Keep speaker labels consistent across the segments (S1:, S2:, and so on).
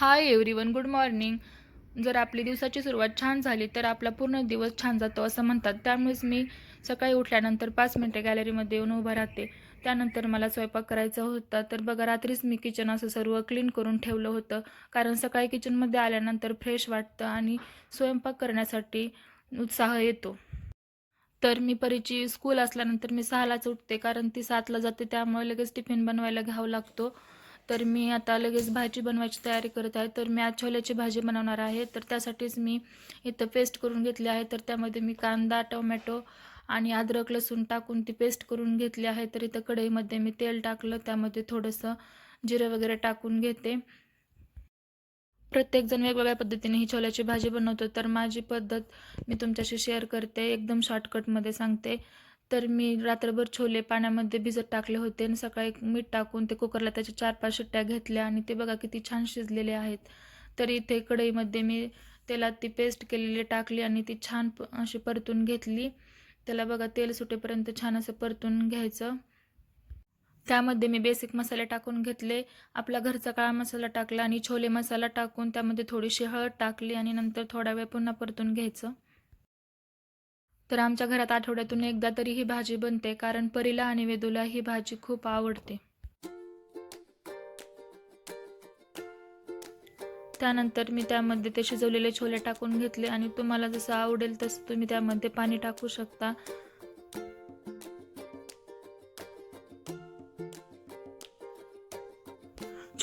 S1: Hi everyone good morning जर आपली दिवसाची सुरुवात छान झाली तर आपला पूर्ण दिवस छान जातो असं म्हणतात. त्यामुळेच मी सकाळी उठल्यानंतर पाच मिनटं गॅलरीमध्ये येऊन उभा राहते. त्यानंतर मला स्वयंपाक करायचा होता तर बघा रात्रीच मी किचन असं सर्व क्लीन करून ठेवलं होतं. कारण सकाळी किचनमध्ये आल्यानंतर फ्रेश वाटतं आणि स्वयंपाक करण्यासाठी उत्साह येतो. तर मी परीची स्कूल असल्यानंतर मी सहालाच उठते कारण ती सातला जाते त्यामुळे लगेच टिफिन बनवायला घ्यावं लागतो. तर मी आता लगेच भाजी बनवायची तयारी करत आहे. तर मी आज छोल्याची भाजी बनवणार आहे. तर त्यासाठीच मी इथं पेस्ट करून घेतली आहे. तर त्यामध्ये मी कांदा टोमॅटो आणि अद्रक लसूण टाकून ती पेस्ट करून घेतली आहे. तर इथं कढईमध्ये मी तेल टाकलं. त्यामध्ये थोडंसं जिरं वगैरे टाकून घेते. प्रत्येकजण वेगवेगळ्या पद्धतीने ही छोल्याची भाजी बनवतो. तर माझी पद्धत मी तुमच्याशी शेअर करते. एकदम शॉर्टकटमध्ये सांगते. तर मी रात्रभर छोले पाण्यामध्ये भिजत टाकले होते आणि सकाळी मीठ टाकून ते कुकरला त्याच्या चार पाच शिट्ट्या घेतल्या आणि ते बघा किती छान शिजलेले आहेत. तर इथे कढईमध्ये मी तेलात ती पेस्ट केलेली टाकली आणि ती छान प अशी परतून घेतली. त्याला बघा तेल सुटेपर्यंत छान असं परतून घ्यायचं. त्यामध्ये मी बेसिक मसाले टाकून घेतले. आपला घरचा काळा मसाला टाकला आणि छोले मसाला टाकून त्यामध्ये थोडीशी हळद टाकली आणि नंतर थोडा वेळ पुन्हा परतून घ्यायचं. तर आमच्या घरात आठवड्यातून एकदा तरी ही भाजी बनते कारण परीला आणि वेदूला ही भाजी खूप आवडते. त्यानंतर मी त्यामध्ये ते शिजवलेले छोले टाकून घेतले आणि तुम्हाला जसं आवडेल तसं तुम्ही त्यामध्ये पाणी टाकू शकता.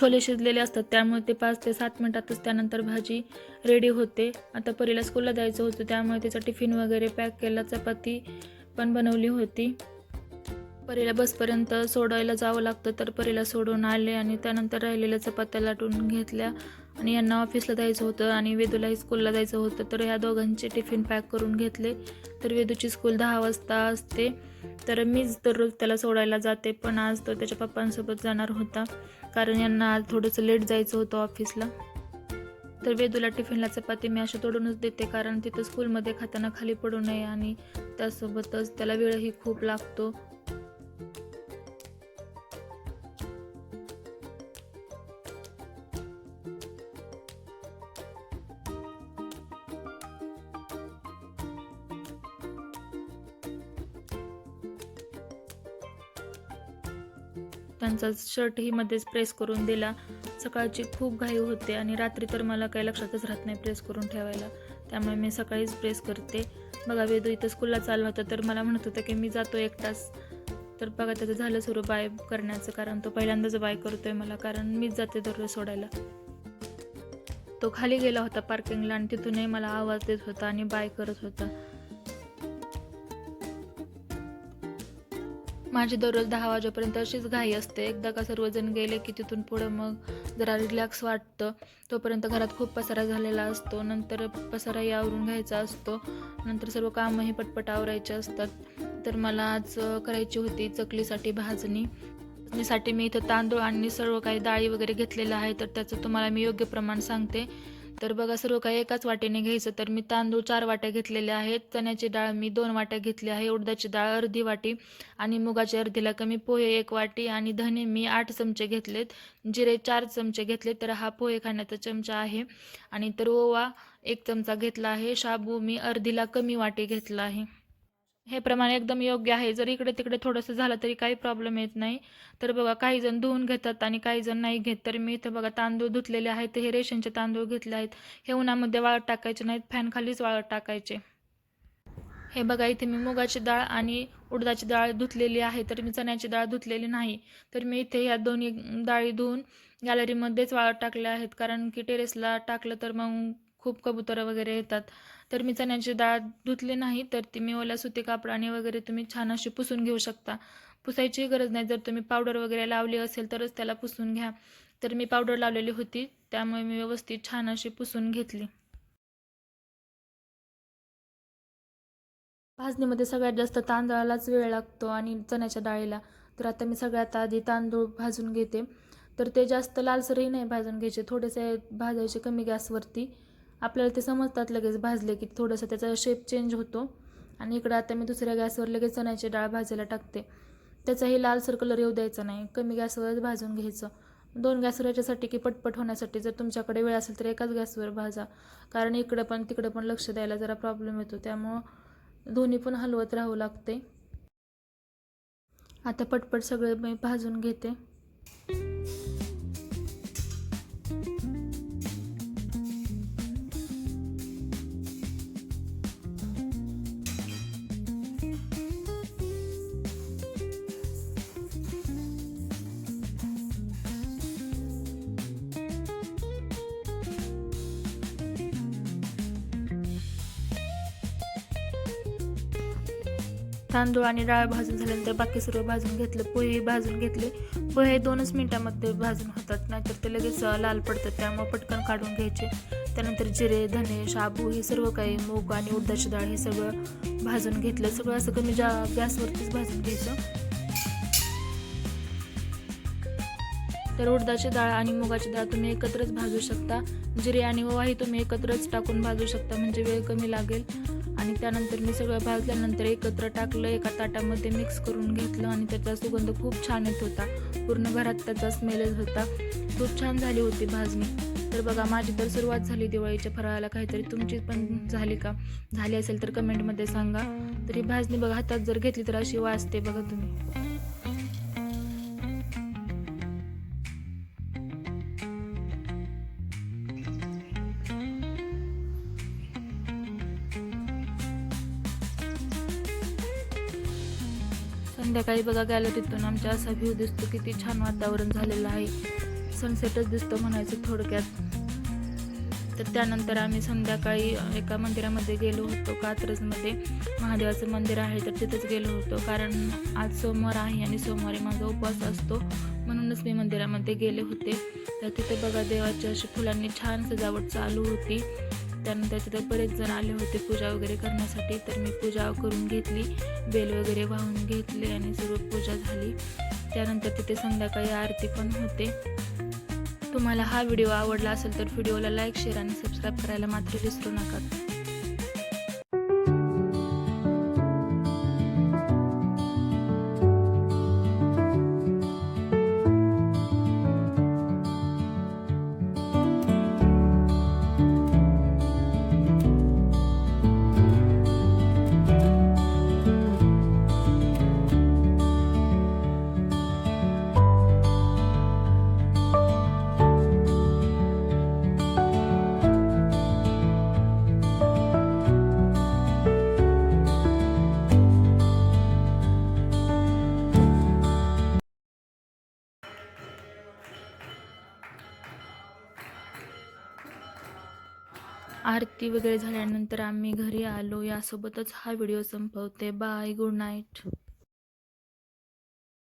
S1: छोले शिजलेले असतात त्यामुळे ते पाच ते सात मिनटातच त्यानंतर भाजी रेडी होते. आता परीला स्कूलला जायचं होतं त्यामुळे तिचा टिफिन वगैरे पॅक केला चपाती पण बनवली होती. परीला बसपर्यंत सोडायला जावं लागतं तर परीला सोडून आले आणि त्यानंतर राहिलेल्या चपात्या लाटून घेतल्या. आणि यांना ऑफिसला जायचं होतं आणि वेदूलाही स्कूलला जायचं होतं तर ह्या दोघांचे टिफिन पॅक करून घेतले. तर वेदूची स्कूल दहा वाजता असते. तर मीच दररोज त्याला सोडायला जाते पण आज तो त्याच्या पप्पांसोबत जाणार होता. कारण यांना आज थोडंसं लेट जायचं होतं ऑफिसला. तर वेदूला टिफिनला चपाती मी अशा तोडूनच देते कारण तिथं स्कूलमध्ये खाताना खाली पडू नये आणि त्यासोबतच त्याला वेळही खूप लागतो. त्यांचा शर्टही मध्येच प्रेस करून दिला. सकाळची खूप घाई होते आणि रात्री तर मला काही लक्षातच राहत नाही प्रेस करून ठेवायला. त्यामुळे मी सकाळीच प्रेस करते. बघा वेदू इथं स्कूलला चालला होता तर मला म्हणत होतं की मी जातो एक तास. तर बघा त्याचं झालं सुरू बाय करण्याचं कारण तो पहिल्यांदाच बाय करतोय मला कारण मीच जाते दररोज सोडायला. तो खाली गेला होता पार्किंगला आणि तिथूनही मला आवाज देत होता आणि बाय करत होता. माझी दररोज दहा वाजेपर्यंत अशीच घाई असते. एकदा का सर्वजण गेले की तिथून पुढं मग जरा रिलॅक्स वाटतं. तोपर्यंत घरात खूप पसारा झालेला असतो. नंतर पसाराही आवरून घ्यायचा असतो. नंतर सर्व कामंही पटपट आवरायचे असतात. तर मला आज करायची होती चकलीसाठी भाजणी. भाजणीसाठी मी इथं तांदूळ आणि सर्व काही डाळी वगैरे घेतलेलं आहे. तर त्याचं तुम्हाला मी योग्य प्रमाण सांगते. तर बघा सर्व काही एकाच वाटेने घ्यायचं. तर मी तांदूळ चार वाट्या घेतलेल्या आहेत. चण्याची डाळ मी दोन वाट्या घेतली आहे. उडदाची डाळ अर्धी वाटी आणि मुगाची अर्धीला कमी पोहे एक वाटी आणि धने मी आठ चमचे घेतलेत. जिरे चार चमचे घेतले तर हा पोहे खाण्याचा चमचा आहे. आणि तर ओवा एक चमचा घेतला आहे. शाबू मी अर्धीला कमी वाटी घेतला आहे. हे प्रमाण एकदम योग्य आहे. जर इकडे तिकडे थोडंसं झालं तरी काही प्रॉब्लेम येत नाही. तर बघा काही जण धुवून घेतात आणि काही जण नाही घेत. तर मी इथं बघा तांदूळ धुतलेले आहेत. हे रेशनचे तांदूळ घेतले आहेत. हे उन्हामध्ये वाळत टाकायचे नाहीत. फॅन खालीच वाळत टाकायचे. हे बघा इथे मी मुगाची डाळ आणि उडदाची डाळ धुतलेली आहे. तर मी चण्याची डाळ धुतलेली नाही. तर मी इथे ह्या दोन्ही डाळी धुवून गॅलरीमध्येच वाळत टाकल्या आहेत. कारण की टेरेसला टाकलं तर मग खूप कबुतरं वगैरे येतात. तर मी चण्याची डाळ धुतली नाही तर ती मी ओल्या सुती कापडाने वगैरे तुम्ही छान अशी पुसून घेऊ शकता. पुसायची गरज नाही जर तुम्ही पावडर वगैरे लावली असेल तरच त्याला पुसून घ्या. तर मी पावडर लावलेली होती त्यामुळे मी व्यवस्थित छान अशी पुसून घेतली. भाजणीमध्ये सगळ्यात जास्त तांदळालाच वेळ लागतो आणि चण्याच्या डाळीला. तर आता मी सगळ्यात आधी तांदूळ भाजून घेते. तर ते जास्त लालसरही नाही भाजून घ्यायचे थोडेसे भाजायचे कमी गॅसवरती. आपल्याला ते समजतात लगेच भाजले की थोडंसं त्याचा शेप चेंज होतो. आणि इकडं आता मी दुसऱ्या गॅसवर लगेच चण्याची डाळ भाजायला टाकते. त्याचाही लालसर कलर येऊ द्यायचा नाही. कमी गॅसवरच भाजून घ्यायचं. दोन गॅसवर याच्यासाठी की पटपट होण्यासाठी जर तुमच्याकडे वेळ असेल तर एकाच गॅसवर भाजा. कारण इकडं पण तिकडं पण लक्ष द्यायला जरा प्रॉब्लेम येतो. त्यामुळं दोन्ही पण हलवत राहावं लागते. आता पटपट सगळे मी भाजून घेते. तांदूळ आणि डाळ भाजून झाल्यानंतर बाकी सर्व भाजून घेतलं पोहे भाजून घेतले. पोहे दोनच मिनिटामध्ये भाजून होतात नाहीतर ते लगेच लाल पडतात त्यामुळे पटकन काढून घ्यायचे. त्यानंतर जिरे धने शाबू हे सर्व काही मूग आणि उडदाची डाळ हे सगळं भाजून घेतलं. सगळं असं कमी जा गॅसवरतीच भाजून घ्यायचं. तर उडदाची डाळ आणि मुगाची डाळ तुम्ही एकत्रच भाजू शकता. जिरे आणि ओवाही तुम्ही एकत्रच टाकून भाजू शकता म्हणजे वेळ कमी लागेल. आणि त्यानंतर मी सगळं भाजल्यानंतर एकत्र टाकलं एका ताटामध्ये मिक्स करून घेतलं आणि त्याचा सुगंध खूप छान येत होता. पूर्ण घरात त्याचा स्मेलच होता. खूप छान झाली होती भाजणी. तर बघा माझी तर सुरुवात झाली दिवाळीच्या फराळाला. काहीतरी तुमची पण झाली का? झाली असेल तर कमेंटमध्ये सांगा. तरी भाजणी बघा हातात जर घेतली तर अशी वाजते बघा तुम्ही. संध्याकाळी बघा गॅलरीतून आमच्या असा व्ह्यू दिसतो किती छान वातावरण झालेलं आहे. सनसेटच दिसतो म्हणायचं थोडक्यात. तर त्यानंतर आम्ही संध्याकाळी एका मंदिरामध्ये गेलो होतो कात्रजमध्ये. महादेवाचं मंदिर आहे तर तिथंच गेलो होतो. कारण आज सोमवार आहे आणि सोमवारी माझा उपवास असतो. म्हणूनच मी मंदिरामध्ये गेले होते. तर तिथे बघा देवाच्या अशी फुलांनी छान सजावट चालू होती. त्यानंतर तिथे बरेच जण आले होते पूजा वगैरे करण्यासाठी. तर मी पूजा करून घेतली बेल वगैरे वाहून घेतले आणि सर्व पूजा झाली. त्यानंतर तिथे संध्याकाळी आरती पण होते. तुम्हाला हा व्हिडिओ आवडला असेल तर व्हिडिओला लाईक शेअर आणि सबस्क्राईब करायला मात्र विसरू नका. आरती वगैरे झाल्यानंतर आम्ही घरी आलो. यासोबतच हा व्हिडिओ संपवते. बाय. Good night.